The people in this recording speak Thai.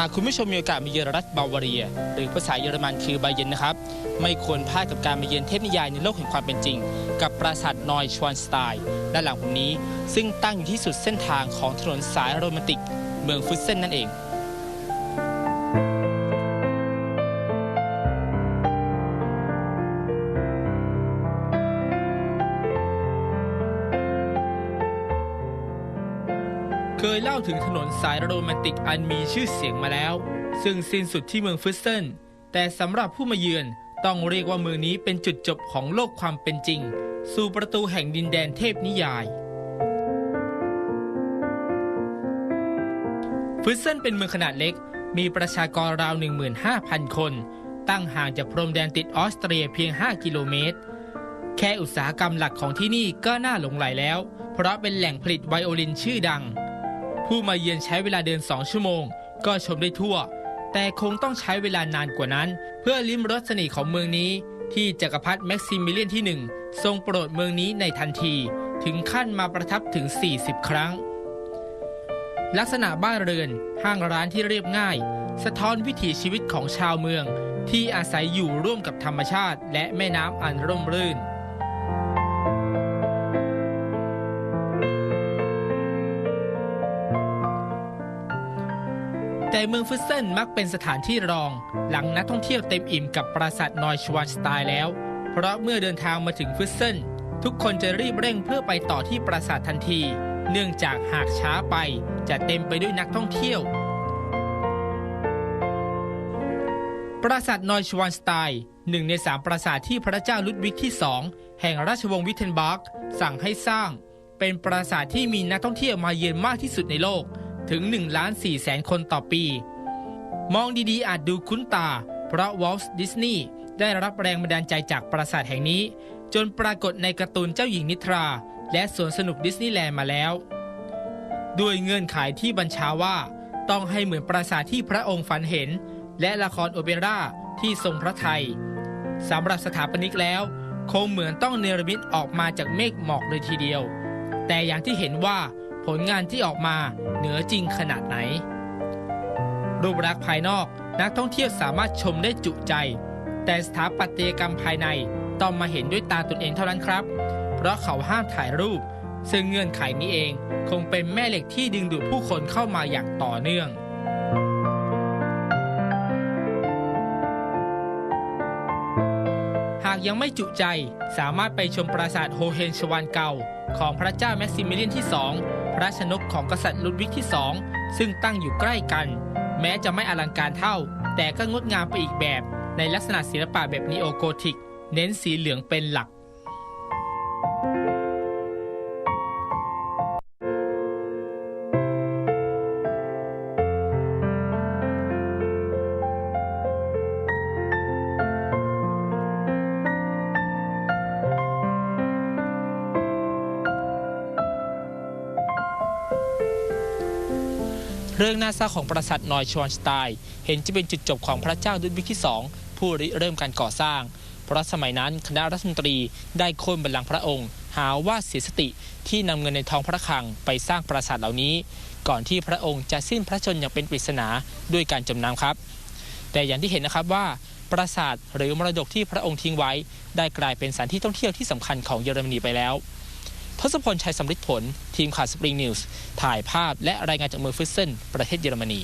หากคุณผู้ชมมีโอกาสมาเยือนรัฐบาวาเรีย หรือภาษาเยอรมันคือไบเยนนะครับ ไม่ควรพลาดกับการมาเยือนเทพนิยายในโลกแห่งความเป็นจริง กับปราสาทนอยชวานสไตน์ด้านหลังผมนี้ ซึ่งตั้งอยู่ที่สุดเส้นทางของถนนสายโรแมนติก เมืองฟุตเซนนั่นเอง เคยเล่าถึงถนนสายโรแมนติกอันมีชื่อเสียงมาแล้ว ซึ่งสิ้นสุดที่เมืองฟุตเซนแต่สำหรับผู้มาเยือนต้องเรียกว่าเมืองนี้เป็นจุดจบของโลกความเป็นจริง สู่ประตูแห่งดินแดนเทพนิยายฟุตเซนเป็นเมืองขนาดเล็ก มีประชากรราว 15,000 คน ตั้งห่างจากพรมแดนติดออสเตรียเพียง 5 กิโลเมตร แค่อุตสาหกรรมหลักของที่นี่ก็น่าหลงไหลแล้ว เพราะเป็นแหล่งผลิตไวโอลินชื่อดัง ผู้มาเยือนใช้เวลาเดิน 2 ชั่วโมง ก็ชมได้ทั่ว แต่คงต้องใช้เวลานานกว่านั้น เพื่อลิ้มรสเสน่ห์ของเมืองนี้ ที่จักรพรรดิแม็กซิมิเลียนที่ 1 ทรงโปรดเมืองนี้ในทันที ถึงขั้นมาประทับถึง 40 ครั้ง ลักษณะบ้านเรือนห้างร้านที่เรียบง่าย สะท้อนวิถีชีวิตของชาวเมือง ที่อาศัยอยู่ร่วมกับธรรมชาติ และแม่น้ำอันร่มรื่น แต่เมืองฟุตเซนมักเป็นสถานที่รอง หลังนักท่องเที่ยวเต็มอิ่มกับปราสาทนอยชวานสไตล์แล้ว เพราะเมื่อเดินทางมาถึงฟุตเซนทุกคนจะรีบเร่งเพื่อไปต่อที่ปราสาททันที เนื่องจากหากช้าไปจะเต็มไปด้วยนักท่องเที่ยว ปราสาทนอยชวานสไตน์หนึ่งในสามปราสาทที่พระเจ้าลุดวิกที่สองแห่งราชวงศ์วิเทนบาร์กสั่งให้สร้าง เป็นปราสาทที่มีนักท่องเที่ยวมาเยือนมากที่สุดในโลก ถึง1ล้าน4แสนคนต่อปี มองดีๆอาจดูคุ้นตา เพราะวอลต์ดิสนีย์ได้รับแรงบันดาลใจจากปราสาทแห่งนี้ จนปรากฏในการ์ตูนเจ้าหญิงนิทรา และสวนสนุกดิสนีย์แลนด์มาแล้ว ด้วยเงื่อนไขที่บัญชาว่า ต้องให้เหมือนปราสาทที่พระองค์ฝันเห็น และละครโอเปร่าที่ทรงพระไทยสำหรับสถาปนิกแล้ว คงเหมือนต้องเนรมิตออกมาจากเมฆหมอกเลยทีเดียว แต่อย่างที่เห็นว่า ผลงานที่ออกมาเหนือจริงขนาดไหน รูปลักษณ์ภายนอกนักท่องเที่ยวสามารถชมได้จุใจ แต่สถาปัตยกรรมภายในต้องมาเห็นด้วยตาตนเองเท่านั้นครับ เพราะเขาห้ามถ่ายรูป ซึ่งเงื่อนไขนี้เองคงเป็นแม่เหล็กที่ดึงดูดผู้คนเข้ามาอย่างต่อเนื่องหากยังไม่จุใจสามารถไปชมปราสาทโฮเฮนชวานเก่า ของพระเจ้าแม็กซิมิเลียนที่ 2 ระราชนกของกษัตริย์ลุดวิกที่ 2 ซึ่งตั้งอยู่ใกล้กัน แม้จะไม่อลังการเท่า แต่ก็งดงามไปอีกแบบ ในลักษณะศิลปะแบบนีโอโกธิก เน้นสีเหลืองเป็นหลัก เรื่องน่าเศร้าของปราสาทนอยชวานสไตน์เห็นจะเป็นจุดจบของพระเจ้าดุดวิกที่2ผู้ริเริ่มการก่อสร้าง เพราะสมัยนั้นคณะรัฐมนตรีได้โค่นบัลลังก์พระองค์ หาว่าเสียสติที่นำเงินในทองพระคลังไปสร้างปราสาทเหล่านี้ ก่อนที่พระองค์จะสิ้นพระชนม์อย่างเป็นปริศนาด้วยการจมน้ำครับ แต่อย่างที่เห็นนะครับว่าปราสาทหรือมรดกที่พระองค์ทิ้งไว้ ได้กลายเป็นสถานที่ท่องเที่ยวที่สำคัญของเยอรมนีไปแล้ว ทศพลชัยสำลิดผล ทีมข่าวสปริงนิวส์ถ่ายภาพและรายงานจากเมืองฟิสเซนประเทศเยอรมนี